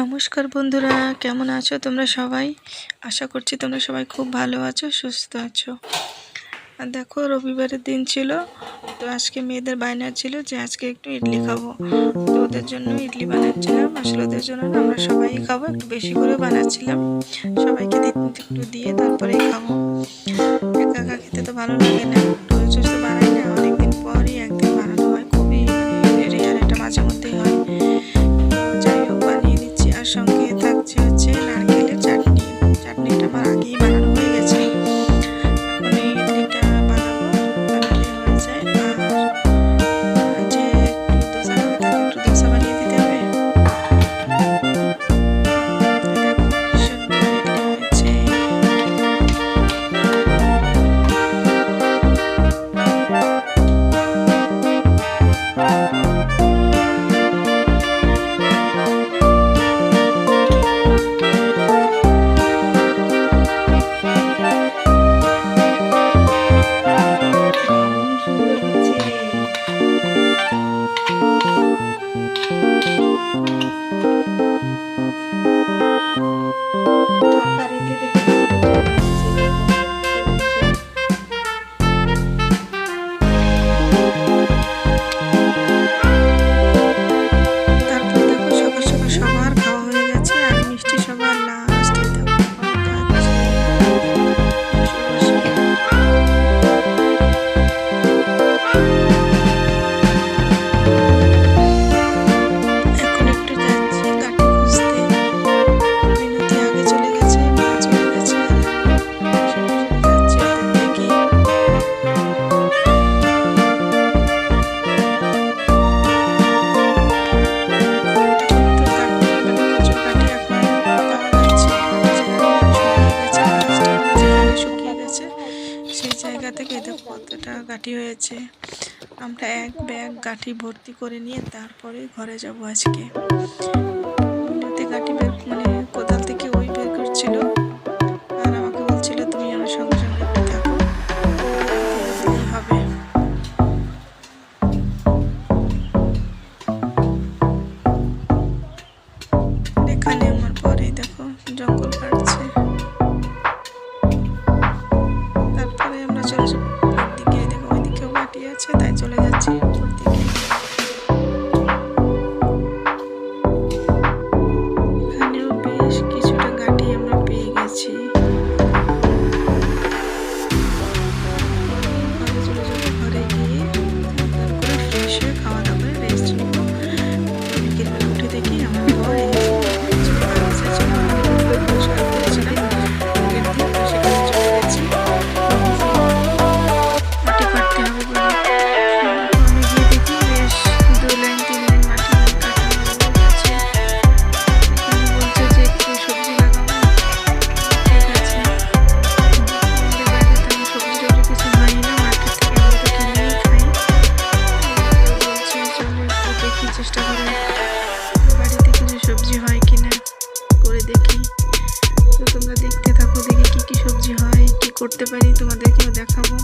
নমস্কার বন্ধুরা, কেমন আছো তোমরা সবাই? আশা করছি তোমরা সবাই খুব ভালো আছো, সুস্থ আছো। আর দেখো, রবিবারের দিন ছিল, তো আজকে মেয়েদের বায়না ছিল যে আজকে একটু ইডলি খাব। তো ওদের জন্য ইডলি বানাচ্ছিলাম, আসলে ওদের জন্য আমরা সবাই খাব, একটু বেশি করে বানাচ্ছিলাম। সবাইকে একটু দিয়ে তারপরেই খাব। একা একা খেতে তো ভালো লাগে না রোজ বানাই না, অনেকদিন পরই একদিন জায়গা থেকে দেখো কতটা গাঠি হয়েছে। আমরা এক ব্যাগ গাঠি ভর্তি করে নিয়ে তারপরে ঘরে যাব আজকে। Jackson. করতে পারি তোমাদেরকেও দেখাবো।